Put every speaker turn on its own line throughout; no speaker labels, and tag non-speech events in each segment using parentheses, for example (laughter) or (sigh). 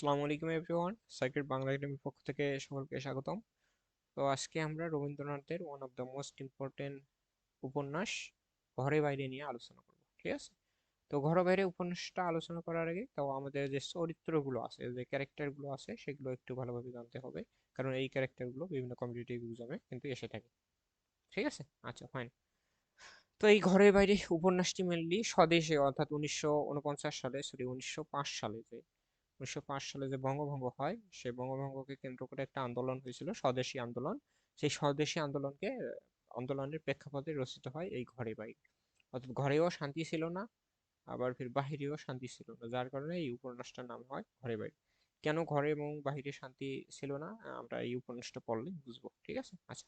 আসসালামু আলাইকুম everyone cycle Bangla একাডেমির পক্ষ থেকে সকলকে স্বাগতম। তো আজকে আমরা রবীন্দ্রনাথের one of the most important উপন্যাস, ঘরে বাইরে নিয়ে আলোচনা করব, ঠিক আছে? তো ঘরে বাইরে উপন্যাসটা আলোচনা করার আগে তাও আমাদের যে চরিত্রগুলো আছে, যে ক্যারেক্টারগুলো আছে, সেগুলো একটু ভালোভাবে জানতে হবে। কারণ এই ক্যারেক্টারগুলো বিভিন্ন কম্পিটিটিভ এক্সামে কিন্তু এসে থাকে, ঠিক আছে? আচ্ছা ফাইন তো এই ঘরের বাইরে উপন্যাসটি মেনলি স্বদেশে, অর্থাৎ উনিশশো উনপঞ্চাশ সালে সরি উনিশশো পাঁচ সালে যে উনিশশো পাঁচ সালে যে বঙ্গভঙ্গ হয়, সেই বঙ্গভঙ্গকে কেন্দ্র করে একটা আন্দোলন হয়েছিল, স্বদেশী আন্দোলন। সেই স্বদেশী আন্দোলনকে, আন্দোলনের প্রেক্ষাপটে রচিত হয় এই ঘরে বাইরে অর্থাৎ ঘরেও শান্তি ছিল না, আবার ফির বাহিরেও শান্তি ছিল না, যার কারণে এই উপন্যাসটার নাম হয় ঘরে বাইরে কেন ঘরে এবং বাহিরে শান্তি ছিল না? আমরা এই উপন্যাসটা পড়লে বুঝব, ঠিক আছে? আচ্ছা।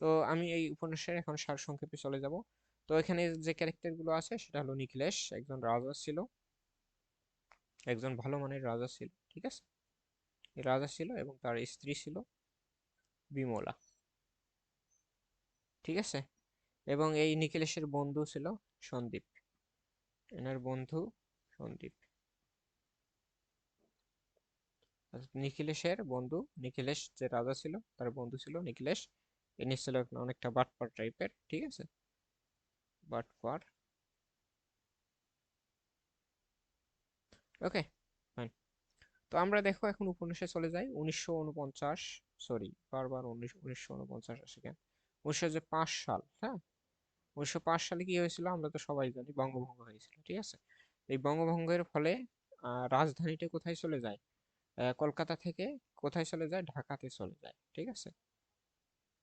তো আমি এই উপন্যাসের এখন সারসংক্ষেপে চলে যাব। তো এখানে যে ক্যারেক্টারগুলো আছে, সেটা হলো নিখিলেশ, একজন রাজা ছিল। একজন ভালো মানের রাজা ছিল, ঠিক আছে? রাজা ছিল এবং তার স্ত্রী ছিল বিমলা, ঠিক আছে? এবং এই নিখিলেশের বন্ধু ছিল সন্দীপ, এনার বন্ধু সন্দীপ। নিখিলেশের বন্ধু, নিখিলেশ যে রাজা ছিল, তার বন্ধু ছিল নিখিলেশ। ইনি ছিল অনেকটা বাটপার টাইপের ঠিক আছে? বাটপার ওকে ফাইন তো আমরা দেখো এখন উপন্যাসে চলে যাই। উনিশশো উনপঞ্চাশ সরি বারবার উনিশশো উনপঞ্চাশ আসে কেন উনিশশো যে পাঁচ সাল হ্যাঁ? উনিশশো পাঁচ সালে কি হয়েছিল? আমরা তো সবাই জানি বঙ্গভঙ্গ হয়েছিল ঠিক আছে? এই বঙ্গভঙ্গের ফলে রাজধানীটা কোথায় চলে যায়? কলকাতা থেকে কোথায় চলে যায়? ঢাকাতে চলে যায় ঠিক আছে?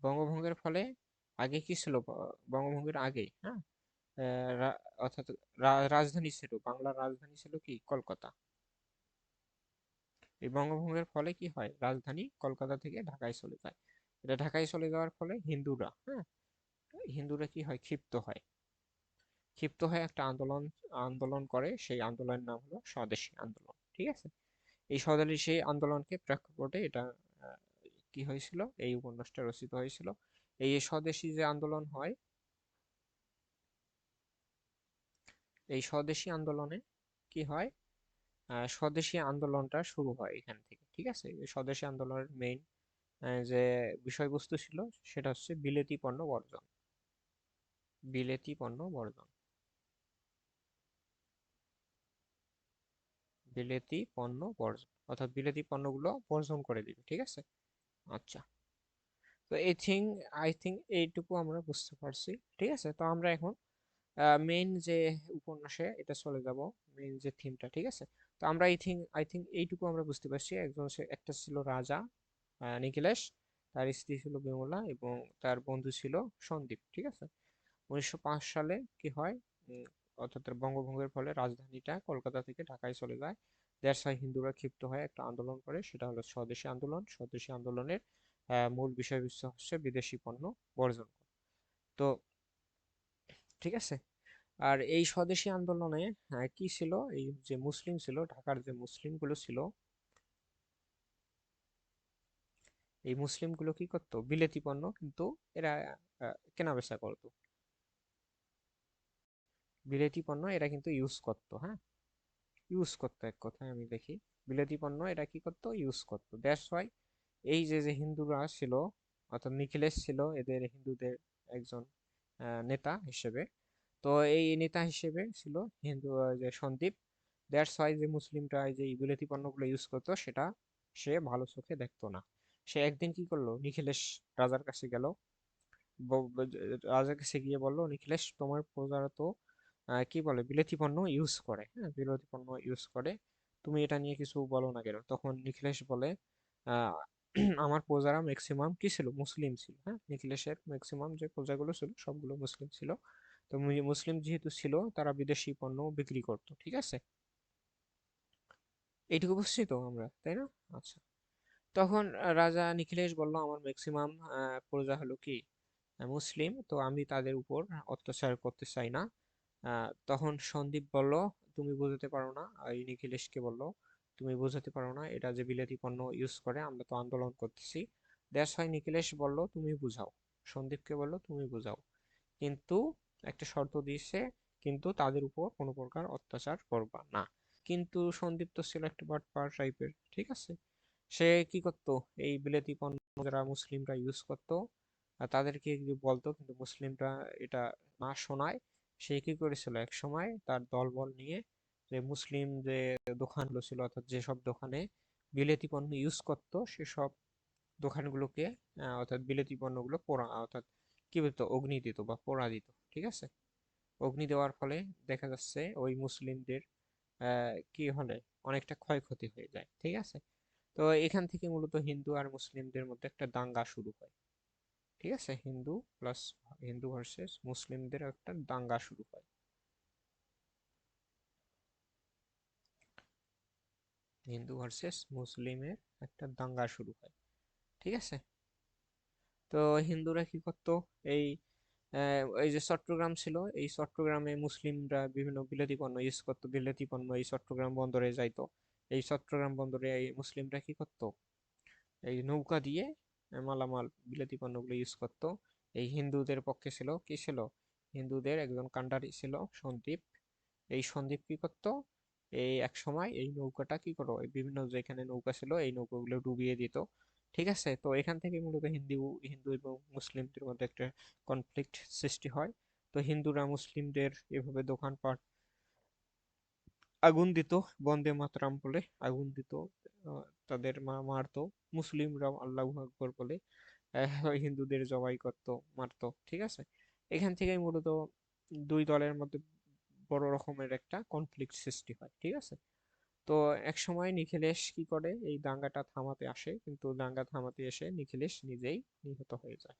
বঙ্গভঙ্গের ফলে আগে কি ছিল? বঙ্গভঙ্গের আগে হ্যাঁ? অর্থাৎ রাজধানী ছিল, বাংলার রাজধানী ছিল কি? কলকাতা। এই বঙ্গভঙ্গের ফলে কি হয়? রাজধানী কলকাতা থেকে ঢাকায় চলে যায়। এটা ঢাকায় চলে যাওয়ার ফলে হিন্দুরা হ্যাঁ? হিন্দুরা কি হয়? ক্ষিপ্ত হয়। ক্ষিপ্ত হয়ে একটা আন্দোলন আন্দোলন করে। সেই আন্দোলনের নাম হলো স্বদেশী আন্দোলন, ঠিক আছে? এই স্বদেশী আন্দোলনকে প্রেক্ষাপটে এটা কি হয়েছিল? এই উপন্যাসটা রচিত হয়েছিল। এই স্বদেশী যে আন্দোলন হয় এই স্বদেশী আন্দোলনে কি হয়? স্বদেশী আন্দোলনটা শুরু হয় এখান থেকে, ঠিক আছে? স্বদেশী আন্দোলনের মেইন যে বিষয়বস্তু ছিল সেটা হচ্ছে বিলেতি পণ্য বর্জন। বিলেতি পণ্য বর্জন। বিলেতি পণ্য বর্জন, অর্থাৎ বিলেতি পণ্যগুলো বর্জন করে দিবে, ঠিক আছে? আচ্ছা। তো এই থিং আই থিঙ্ক এইটুকু আমরা বুঝতে পারছি, ঠিক আছে? তো আমরা এখন মেইন যে উপন্যাসে এটা চলে যাব মেইন যে থিমটা ঠিক আছে? তো আমরা এই থিং আই থিঙ্ক এইটুকু আমরা বুঝতে পারছি। একজন একটা ছিল রাজা নিখিলেশ, তার স্ত্রী ছিল বিমলা এবং তার বন্ধু ছিল সন্দীপ, ঠিক আছে? উনিশশো পাঁচ সালে কি হয়? অর্থাৎ বঙ্গভঙ্গের ফলে রাজধানীটা কলকাতা থেকে ঢাকায় চলে যায়। দেড় ছয় হিন্দুরা ক্ষিপ্ত হয়ে একটা আন্দোলন করে, সেটা হলো স্বদেশী আন্দোলন। স্বদেশী আন্দোলনের মূল বিষয়বস্তু হচ্ছে বিদেশি পণ্য বর্জন তো ঠিক আছে? আর এই স্বদেশী আন্দোলনে কি ছিল? এই যে মুসলিম ছিল, ঢাকার যে মুসলিমগুলো ছিল, এই মুসলিমগুলো কি করতো? বিলেতি পণ্য কিন্তু এরা কেনা বেচা করতো। বিলেতি পণ্য এরা কিন্তু ইউজ করতো হ্যাঁ? ইউজ করতো এক কথায় আমি দেখি। বিলেতি পণ্য এরা কি করতো? ইউজ করতো। দ্যাটস ওয়াই এই যে যে হিন্দুরা ছিল, অর্থাৎ নিখিলেশ ছিল, এদের হিন্দুদের একজন নেতা হিসেবে। তো এই নেতা হিসেবে ছিল হিন্দু যে সন্দীপ। দ্যাটস ওয়াই যে মুসলিমরা যে বিলেতি পণ্যগুলো ইউজ করতো, সেটা সে ভালো চোখে দেখতো না। সে একদিন কি করল? নিখিলেশ রাজার কাছে গেল। রাজার কাছে গিয়ে বলল, নিখিলেশ, তোমার প্রজারা তো কি বলে, বিলেতি পণ্য ইউজ করে। হ্যাঁ বিলেতি পণ্য ইউজ করে। তুমি এটা নিয়ে কিছু বলো না কেন? তখন নিখিলেশ বলে (clears throat) আমার প্রজারা ম্যাক্সিমাম কি ছিল? মুসলিম ছিল হ্যাঁ? নিখিলেশের ম্যাক্সিমাম যে প্রজাগুলো ছিল, সবগুলো মুসলিম ছিল। তো মুসলিম যেহেতু ছিল, তারা বিদেশি পণ্য বিক্রি করত, ঠিক আছে? এইটুকু বুঝছি তো আমরা, তাই না? আচ্ছা। তখন রাজা নিখিলেশ বলল, আমার ম্যাক্সিমাম প্রজা হলো কি? মুসলিম, তো আমি তাদের উপর অত্যাচার করতে চাই না। তখন সন্দীপ বলল, তুমি বুঝতে পারো না। এই নিখিলেশকে বলল তুমি বোঝাতে পারো না, এটা যে বিলাতি পণ্য ইউজ করে, আমরা তো আন্দোলন করতেছি। দেশ হয় নিখিলেশ বলল, তুমি বুঝাও। সন্দীপকে বলল, তুমি বুঝাও। কিন্তু একটা শর্ত দিয়েছে, কিন্তু তাদের উপর কোনো প্রকার অত্যাচার করবা না। কিন্তু সন্দীপ তো ছিল একটা বাটপার টাইপের ঠিক আছে? সে কি করতো? এই বিলেতি পণ্য যারা মুসলিমরা ইউজ করতো তাদেরকে বলতো, কিন্তু মুসলিমরা এটা না শোনায়। সে কি করেছিল? এক সময় তার দলবল নিয়ে যে মুসলিম যে দোকানগুলো ছিল অর্থাৎ যেসব দোকানে বিলেতি পণ্য ইউজ করতো, সেসব দোকানগুলোকে অর্থাৎ বিলেতি পণ্যগুলো পোড়া, অর্থাৎ কি বলতো, অগ্নি দিত বা পোড়া দিত, ঠিক আছে? অগ্নি দেওয়ার ফলে দেখা যাচ্ছে ওই মুসলিমদের কি হলে, অনেকটা ক্ষয়ক্ষতি হয়ে যায়, ঠিক আছে? তো এখান থেকে মূলত হিন্দু আর মুসলিমদের মধ্যে একটা দাঙ্গা শুরু হয়, ঠিক আছে? হিন্দু প্লাস হিন্দু ভার্সেস মুসলিমদের একটা দাঙ্গা শুরু হয়। হিন্দু ভার্সেস মুসলিমের একটা দাঙ্গা শুরু হয়। ঠিক আছে? তো হিন্দুরা কি করতো? এই এই যে চট্টগ্রাম ছিল, এই চট্টগ্রামে মুসলিমরা বিভিন্ন বিলাতি পণ্য ইউজ করতো, বিলাতি পণ্য এই চট্টগ্রাম বন্দরে যাইতো। এই চট্টগ্রাম বন্দরে এই মুসলিমরা কি করতো? এই নৌকা দিয়ে মালামাল, বিলাতি পণ্যগুলো ইউজ করতো। এই হিন্দুদের পক্ষে ছিল, কি ছিল? হিন্দুদের একজন কান্ডারি ছিল, সন্দীপ। এই সন্দীপ কি করতো? এই এক সময় এই নৌকাটা কি করো? বিভিন্ন যেখানে নৌকা ছিল, এই নৌকাগুলো ডুবিয়ে দিত। ঠিক আছে? তো এখান থেকে মূলত হিন্দু হিন্দু এবং মুসলিমদের মধ্যে একটা কনফ্লিক্ট সৃষ্টি হয়। তো হিন্দুরা মুসলিমদের এভাবে দোকানপাট আগুন দিত, বন্দে মাতরাম বলে আগুন দিত তাদের মা মারতো। মুসলিমরা আল্লাহ আকবর বলে হিন্দুদের জবাই করতো, মারতো। ঠিক আছে? এখান থেকেই মূলত দুই দলের মধ্যে বড় রকমের একটা কনফ্লিক্ট সৃষ্টি হয়, ঠিক আছে? তো এক সময় নিখিলেশ কি করে? এই দাঙ্গাটা থামাতে আসে, কিন্তু দাঙ্গা থামাতে এসে নিখিলেশ নিজেই নিহত হয়ে যায়।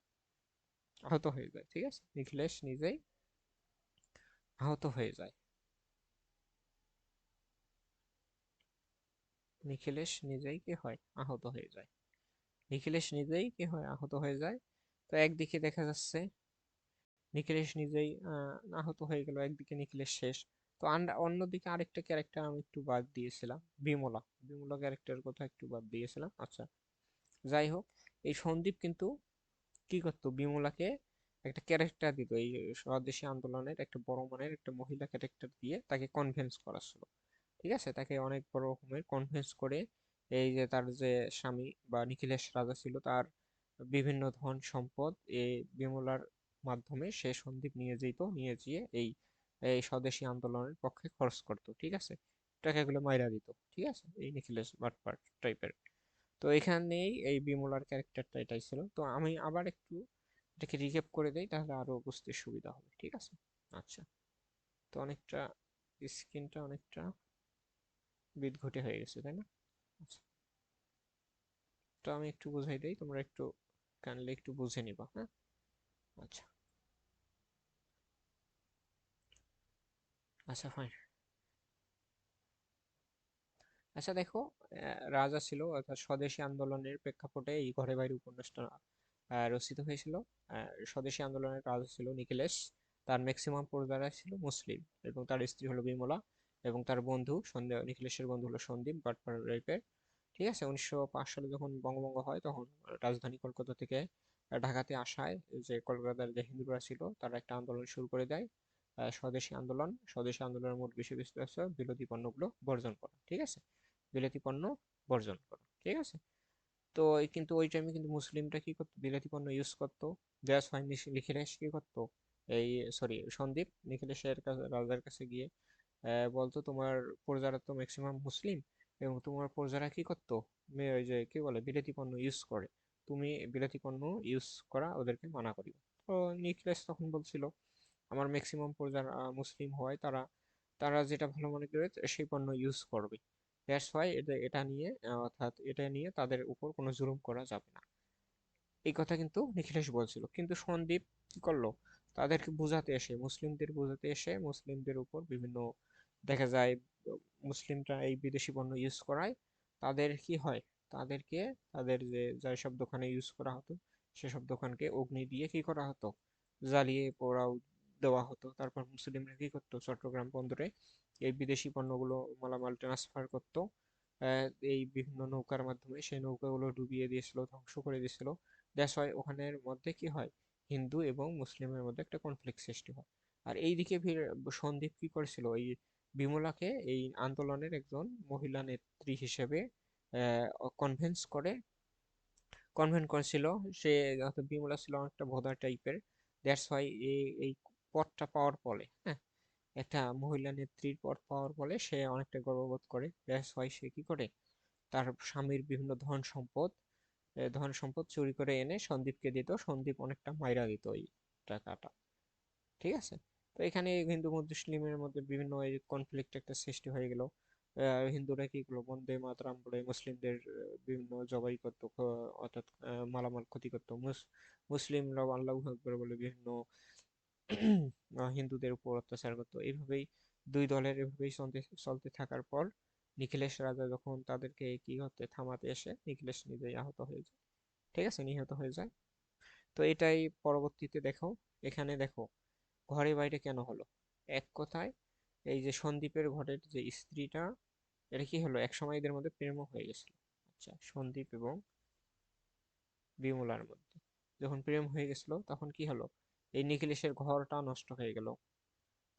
আহত হয়ে যায়, ঠিক আছে? নিখিলেশ নিজেই আহত হয়ে যায়। নিখিলেশ নিজেই কি হয়? আহত হয়ে যায়। নিখিলেশ নিজেই কি হয়? আহত হয়ে যায়। তো একদিকে দেখা যাচ্ছে নিখিলেশ নিজেই আহত হয়ে গেল, একদিকে নিখিলেশ শেষ। তো অন্যদিকে আরেকটা ক্যারেক্টার আমি একটু বাদ দিয়েছিলাম, বিমলা। বিমলা ক্যারেক্টারের কথা একটু বাদ দিয়েছিলাম। আচ্ছা যাই হোক, এই সন্দীপ কিন্তু কি করতো? বিমলাকে একটা ক্যারেক্টার দিত, এই স্বদেশী আন্দোলনের একটা বড় মানের একটা মহিলা ক্যারেক্টার দিয়ে তাকে কনভিন্স করাচ্ছিল। ঠিক আছে? তাকে অনেক বড় রকমের কনভিন্স করে এই যে তার যে স্বামী বা নিখিলেশ রাজা ছিল, তার বিভিন্ন ধন সম্পদ এই বিমলার মাধ্যমে সে সন্দীপ নিয়ে যেত, নিয়ে গিয়ে এই এই স্বদেশী আন্দোলনের পক্ষে খরচ করতো, ঠিক আছে? টাকাগুলো মাইরা দিত, ঠিক আছে? এই নিখিলেশ বাটপার টাইপের তো এখানেই এই বিমলার ক্যারেক্টারটা এটাই ছিল। তো আমি আবার একটু এটাকে রিক্যাপ করে দেই, তাহলে আরও বুঝতে সুবিধা হবে, ঠিক আছে? আচ্ছা। তো অনেকটা স্ক্রিনটা অনেকটা বিদঘুটে হয়ে গেছে, তাই না? আচ্ছা। তো আমি একটু বুঝাই দিই, তোমরা একটু কাইন্ডলি একটু বুঝে নিবা হ্যাঁ? আচ্ছা। আচ্ছা ফাইন আচ্ছা দেখো রাজা ছিল অর্থাৎ স্বদেশী আন্দোলনের প্রেক্ষাপটে এই ঘরে বাইরে উপন্যাসটা রচিত হয়েছিল। স্বদেশী আন্দোলনের রাজা ছিল নিখিলেশ, তার ম্যাক্সিমাম প্রজারা ছিল মুসলিম এবং তার স্ত্রী হলো বিমলা এবং তার বন্ধু সন্দীপ নিখিলেশের বন্ধু হলো সন্দীপ বাটপার টাইপের ঠিক আছে, উনিশশো পাঁচ সালে যখন বঙ্গভঙ্গ হয়, তখন রাজধানী কলকাতা থেকে ঢাকাতে আসায় যে কলকাতার যে হিন্দুরা ছিল, তারা একটা আন্দোলন শুরু করে দেয়। স্বদেশী আন্দোলন, স্বদেশী আন্দোলনের মূল বিষয়বস্তু হচ্ছে বিরোধী পণ্যগুলো বর্জন করা, ঠিক আছে? বিলাতি পণ্য বর্জন করা, ঠিক আছে? তো কিন্তু ওই টাইমে কিন্তু মুসলিমরা কি করতো? বিলাতি পণ্য ইউজ করতো। দ্যাটস হোয়াই নিখিলেশ কি করতো? এই সরি সন্দীপ, নিখিলেশের কাছে রাজার কাছে গিয়ে বলতো, তোমার প্রজারা তো ম্যাক্সিমাম মুসলিম এবং তোমার প্রজারা কি করতো? ওই যে কি বলে? বিলাতি পণ্য ইউজ করে। তুমি বিলাতি পণ্য ইউজ করা ওদেরকে মানা করিও। তো নিখিলেশ তখন বলছিল আমার ম্যাক্সিমাম আহ, মুসলিম হওয়ায় তারা তারা যেটা ভালো মনে করে সেই পণ্য ইউজ করবে। দ্যাটস ওয়াই এটা এটা নিয়ে অর্থাৎ এটা নিয়ে তাদের উপর কোনো জুলুম করা যাবে না। এই কথা কিন্তু নিখিলেশ বলছিল। কিন্তু সন্দীপ কি করল? তাদেরকে বোঝাতে এসে মুসলিমদের বোঝাতে এসে মুসলিমদের উপর বিভিন্ন দেখা যায় মুসলিমরা এই বিদেশি পণ্য ইউজ করায়। তাদের কি হয়? তাদেরকে তাদের যে যেসব দোকানে ইউজ করা হতো সেসব দোকানকে অগ্নি দিয়ে কি করা হতো? জ্বালিয়ে পোড়াও দেওয়া হতো। তারপর মুসলিমরা কি করতো? চট্টগ্রাম বন্দরে এই বিদেশি পণ্যগুলো মালামাল ট্রান্সফার করতো। এই বিভিন্ন নৌকার মাধ্যমে সেই নৌকাগুলো ডুবিয়ে দিয়েছিল, ধ্বংস করে দিয়েছিল। দ্যাটস ওয়াই ওখানের মধ্যে কি হয়? হিন্দু এবং মুসলিমের মধ্যে একটা কনফ্লিক্ট সৃষ্টি হয়। আর এইদিকে ফির সন্দীপ কি করেছিল? এই বিমলাকে এই আন্দোলনের একজন মহিলা নেত্রী হিসেবে কনভেন্স করে কনভেন্ট করেছিল। সে বিমলা ছিল অনেকটা ভোদা টাইপের দ্যাটস ওয়াই এই পদটা পাওয়ার ফলে হ্যাঁ? একটা মহিলা নেত্রীর পদ পাওয়ার ফলে সে অনেকটা গর্ববোধ করে। দ্যাটস ওয়াই সে কি করে? তার স্বামীর বিভিন্ন ধন সম্পদ ধন সম্পদ চুরি করে এনে সন্দীপকে দিত। সন্দীপ অনেকটা মাইরা দিত ওই টাকাটা। ঠিক আছে? তো এখানে হিন্দু মুসলিমের মধ্যে বিভিন্ন এই কনফ্লিক্ট একটা সৃষ্টি হয়ে গেল। হিন্দুরা কি করল? বন্দে মাতরাম বলে মুসলিমদের বিভিন্ন জবাই করতো, অর্থাৎ মালামাল ক্ষতি করতো। মুসলিমরাও আল্লাহ বলে বিভিন্ন হিন্দুদের উপর অত্যাচার করতো। এইভাবেই দুই দলের এভাবেই চলতে চলতে থাকার পর নিখিলেশ রাজা যখন তাদেরকে কি হতে থামাতে এসে নিখিলেশ নিজেই আহত হয়ে যায়। ঠিক আছে? নিহত হয়ে যায়। তো এটাই পরবর্তীতে দেখো। এখানে দেখো, ঘরে বাইরে কেন হলো? এক কথায় এই যে সন্দীপের ঘরের যে স্ত্রীটা, এটা কি হলো? এক সময় এদের মধ্যে প্রেম হয়ে গেছিল। আচ্ছা সন্দীপ এবং বিমলার মধ্যে। যখন প্রেম হয়ে গেছিল, তখন কি হলো? এই নিখিলেশের ঘরটা নষ্ট হয়ে গেল।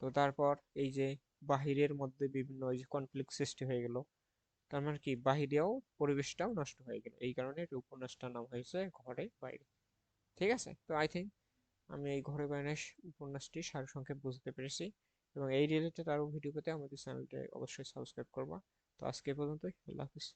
তো তারপর এই যে বাহিরের মধ্যে বিভিন্ন ওই যে কনফ্লিক্ট সৃষ্টি হয়ে গেল, তার মানে কি? বাহিরেও পরিবেশটাও নষ্ট হয়ে গেল। এই কারণে এই উপন্যাসটার নাম হয়েছে ঘরে বাইরে। ঠিক আছে? তো আই থিঙ্ক আমি এই ঘরে বাইরে উপন্যাসটি সারসংক্ষেপ বুঝতে পেরেছি এবং এই রিলেটেড আরও ভিডিও পেতে আমাদের চ্যানেলটি অবশ্যই সাবস্ক্রাইব করবা। তো আজকে পর্যন্তই। আল্লাহ হাফিজ।